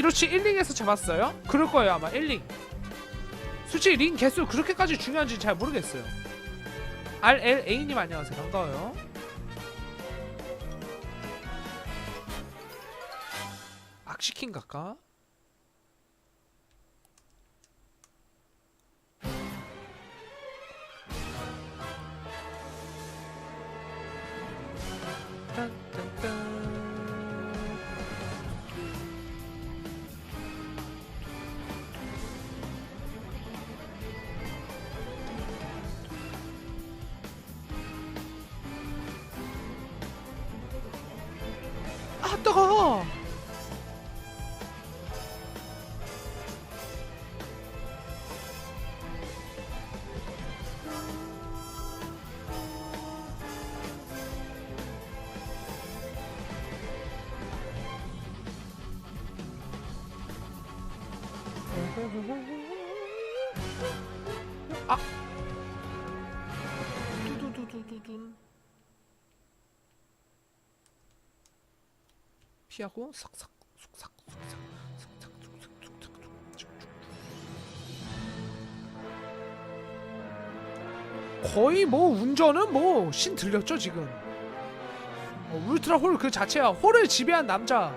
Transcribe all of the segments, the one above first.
이로치 1링에서 잡았어요? 그럴 거예요 아마 1링 솔직히 링 개수 그렇게까지 중요한지 잘 모르겠어요 RLA님 안녕하세요 반가워요 악시킨 갈까? 아 뜨거워 아. 두두두두두둔 피하고 삭삭 쑥삭 쑥삭 쑥삭 쑥삭 쑥삭 쑥삭. 거의 뭐 운전은 뭐 신 들렸죠 지금. 어, 울트라 홀 그 자체야. 홀을 지배한 남자.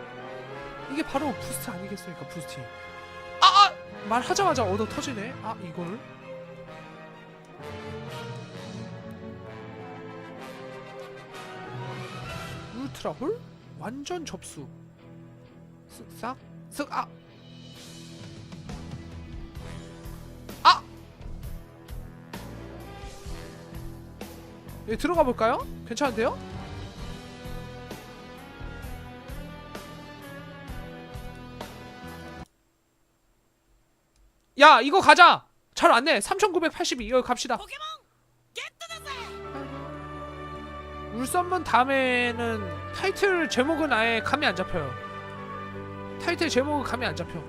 이게 바로 부스트 아니겠습니까 부스트? 아, 아! 말하자마자 얻어 터지네. 아 이거를 울트라 홀 완전 접수. 쓱싹 쓱 아. 아! 여기 들어가 볼까요? 괜찮은데요? 야 이거 가자! 잘 안내. 3982 여기 갑시다 울산문 다음에는 타이틀 제목은 아예 감이 안 잡혀요. 타이틀 제목은 감이 안 잡혀.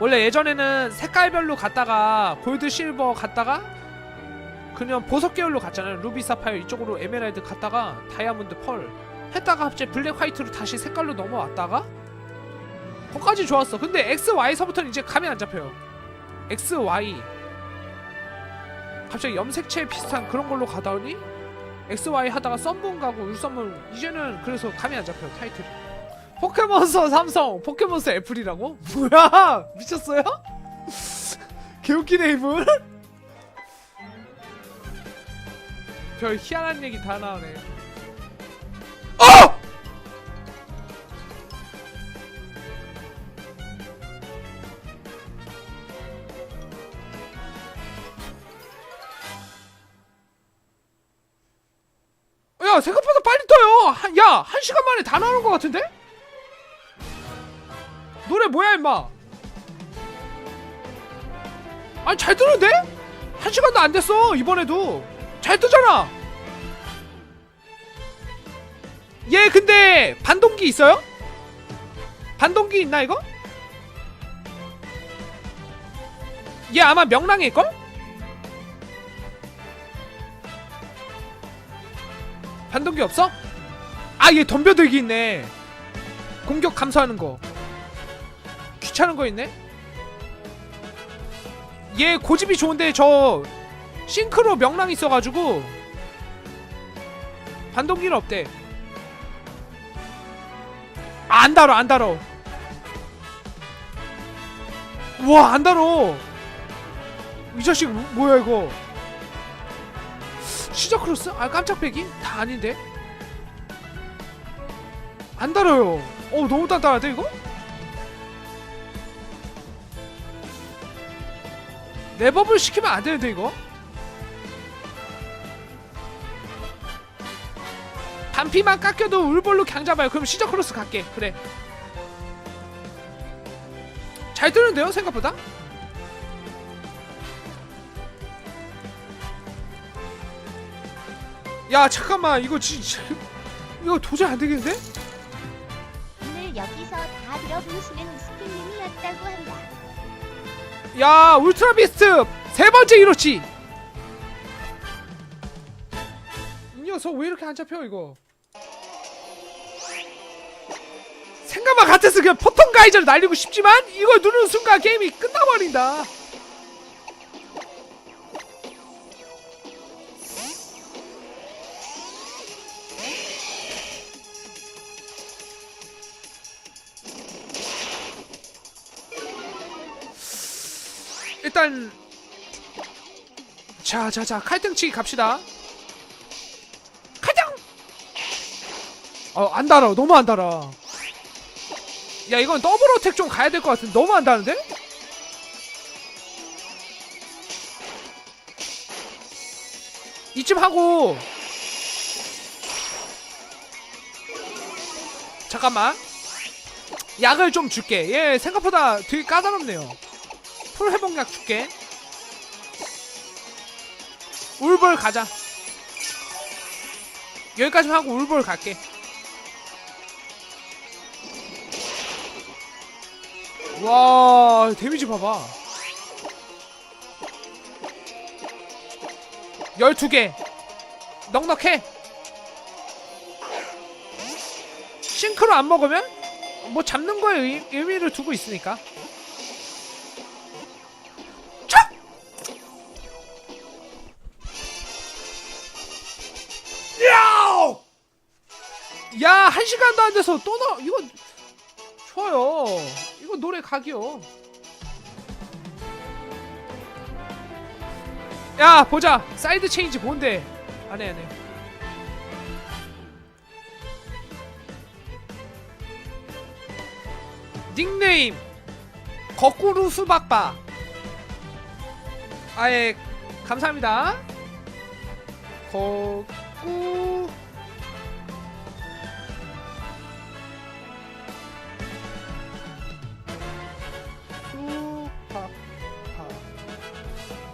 원래 예전에는 색깔별로 갔다가 골드 실버 갔다가 그냥 보석 계열로 갔잖아요. 루비 사파이어 이쪽으로 에메랄드 갔다가 다이아몬드 펄 했다가 갑자기 블랙 화이트로 다시 색깔로 넘어왔다가 거기까지 좋았어. 근데 XY서부터는 이제 감이 안 잡혀요. XY 갑자기 염색체 비슷한 그런 걸로 가다니 XY 하다가 썸문 가고 울썸문 이제는 그래서 감이 안 잡혀요 타이틀이 포켓몬스터 삼성 포켓몬스터 애플이라고? 뭐야 미쳤어요? 개웃기네 이분 별 희한한 얘기 다 나오네 어! 야 생각보다 빨리 떠요 한, 야! 한 시간 만에 다 나오는 것 같은데? 노래 뭐야 임마 아니 잘 뜨는데? 한 시간도 안 됐어 이번에도 잘 뜨잖아 얘 근데 반동기 있어요? 반동기 있나 이거? 얘 아마 명랑일걸? 반동기 없어? 아 얘 덤벼들기 있네. 공격 감소하는 거. 귀찮은 거 있네? 얘 고집이 좋은데 저 싱크로 명랑 있어가지고 반동기는 없대. 아, 안 달어 안 달어 우와 안 달어 이 자식 뭐- 뭐야 이거 시저 크로스? 아 깜짝 배기? 다 아닌데 안 달아요 어 너무 단단한데 이거? 랩업을 시키면 안 되는데 이거? 반피만 깎여도 울볼로 강 잡아요 그럼 시저 크로스 갈게 그래 잘 뜨는데요 생각보다? 야 잠깐만 이거 진짜 이거 도저히 안 되겠는데? 오늘 여기서 다 들어보시는 스피님이었다고 한다. 야 울트라 비스트 세 번째 이로치 이 녀석 왜 이렇게 안 잡혀 이거 생각만 같아서 그냥 포통 가이저를 날리고 싶지만 이걸 누르는 순간 게임이 끝나버린다. 일단 자자자 칼등치기 갑시다. 칼등! 어안 달아 너무 안 달아. 야 이건 더블 어택 좀 가야 될 것 같은데 너무 안 다는데? 이쯤 하고 잠깐만 약을 좀 줄게 얘 생각보다 되게 까다롭네요 풀 회복약 줄게 울볼 가자. 여기까지만 하고 울볼 갈게. 와 데미지 봐봐. 12개. 넉넉해. 싱크로 안 먹으면 뭐 잡는 거에 의, 의미를 두고 있으니까 야, 한 시간도 안 돼서 또 나, 이거 좋아요. 이거 노래 각이요. 야, 보자. 사이드 체인지 뭔데? 안 해, 안 해. 닉네임 거꾸로 수박바 아예 감사합니다 거꾸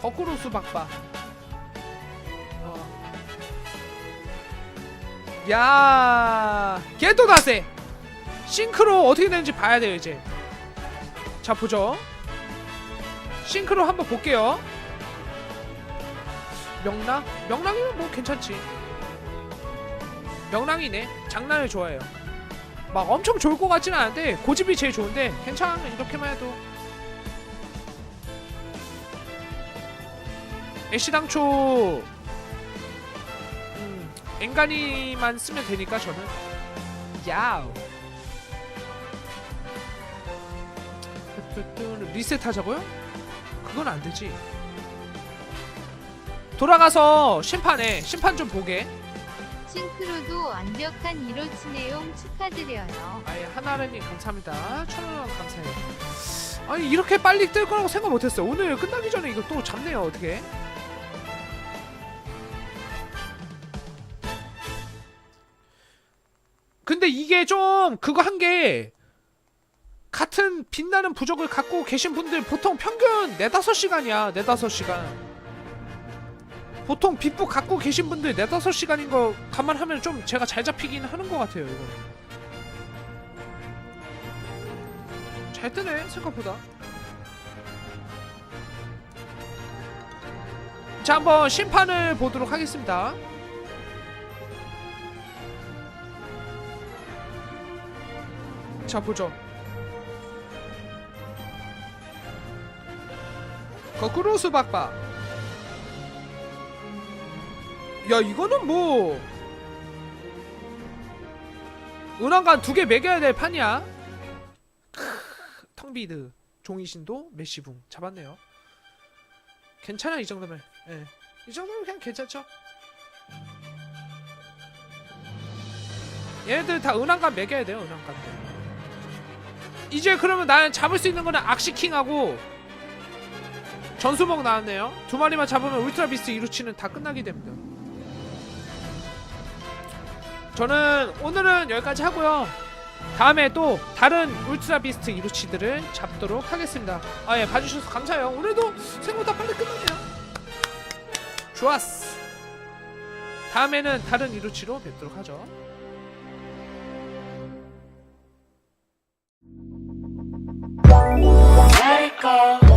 거꾸로 수박바. 어. 야 걔도 다세. 싱크로 어떻게 되는지 봐야 돼요 이제. 자 보죠. 싱크로 한번 볼게요. 명랑? 명랑이면 뭐 괜찮지. 명랑이네. 장난을 좋아해요. 막 엄청 좋을 것 같지는 않은데 고집이 제일 좋은데 괜찮아 이렇게만 해도 애시당초 음, 앵간이만 쓰면 되니까 저는 야우 리셋 하자고요? 그건 안 되지. 돌아가서 심판에 심판 좀 보게. 싱크로도 완벽한 이로치 내용 축하드려요. 아예 하나르님 감사합니다. 천원 감사해요. 아니 이렇게 빨리 뜰 거라고 생각 못했어요. 오늘 끝나기 전에 이거 또 잡네요. 어떻게? 근데 이게 좀 그거 한 게 같은 빛나는 부적을 갖고 계신 분들 보통 평균 4, 5시간이야. 4, 5시간. 보통 빛부 갖고 계신 분들 4, 5시간인 거 감안하면 좀 제가 잘 잡히긴 하는 것 같아요. 이거. 잘 뜨네 생각보다 자 한번 심판을 보도록 하겠습니다 자 보죠. 거꾸로 수박바 야 이거는 뭐 은왕관 두개 매겨야 될 판이야. 텅비드 종이신도 메시붕. 잡았네요. 괜찮아 이 정도면. 예. 이 정도면 그냥 괜찮죠? 얘네들 다 은한감 매겨야 돼요 은한감 이제 그러면 나는 잡을 수 있는 거는 악시킹하고 전수먹 나왔네요 두 마리만 잡으면 울트라 비스트 이루치는 다 끝나게 됩니다 저는 오늘은 여기까지 하고요 다음에 또 다른 울트라 비스트 이루치들을 잡도록 하겠습니다. 아 예 봐주셔서 감사해요. 오늘도 생각보다 빨리 끝났네요. 좋았어. 다음에는 다른 이루치로 뵙도록 하죠. Bye.